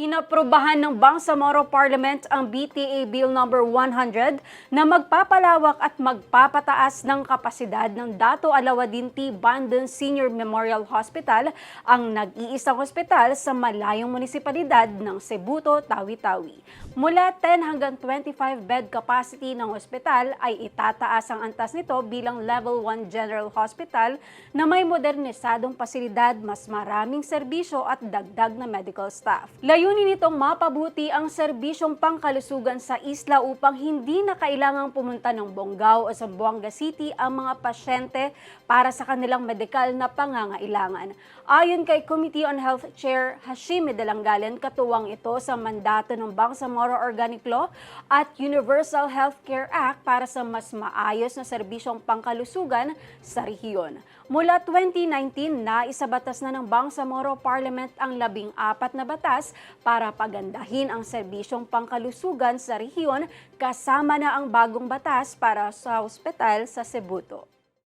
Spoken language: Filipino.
Inaprobahan ng Bangsamoro Parliament ang BTA Bill number 100 na magpapalawak at magpapataas ng kapasidad ng Dato Alawadinti Bandon Senior Memorial Hospital, ang nag-iisang ospital sa malayong munisipalidad ng Cebuto, Tawi-Tawi. Mula 10 hanggang 25 bed capacity ng ospital ay itataas ang antas nito bilang Level 1 General Hospital na may modernisadong pasilidad, mas maraming serbisyo at dagdag na medical staff. Layunin nitong mapabuti ang serbisyong pangkalusugan sa isla upang hindi na kailangang pumunta ng Bonggao o Zamboanga City ang mga pasyente para sa kanilang medikal na pangangailangan. Ayon kay Committee on Health Chair Hashim Dalanggalan, katuwang ito sa mandato ng Bangsamoro Organic Law at Universal Healthcare Act para sa mas maayos na serbisyong pangkalusugan sa rehiyon. Mula 2019 na isabatas na ng Bangsamoro Parliament ang labing apat na batas para pagandahin ang serbisyong pangkalusugan sa rehiyon kasama na ang bagong batas para sa ospital sa Cebuto.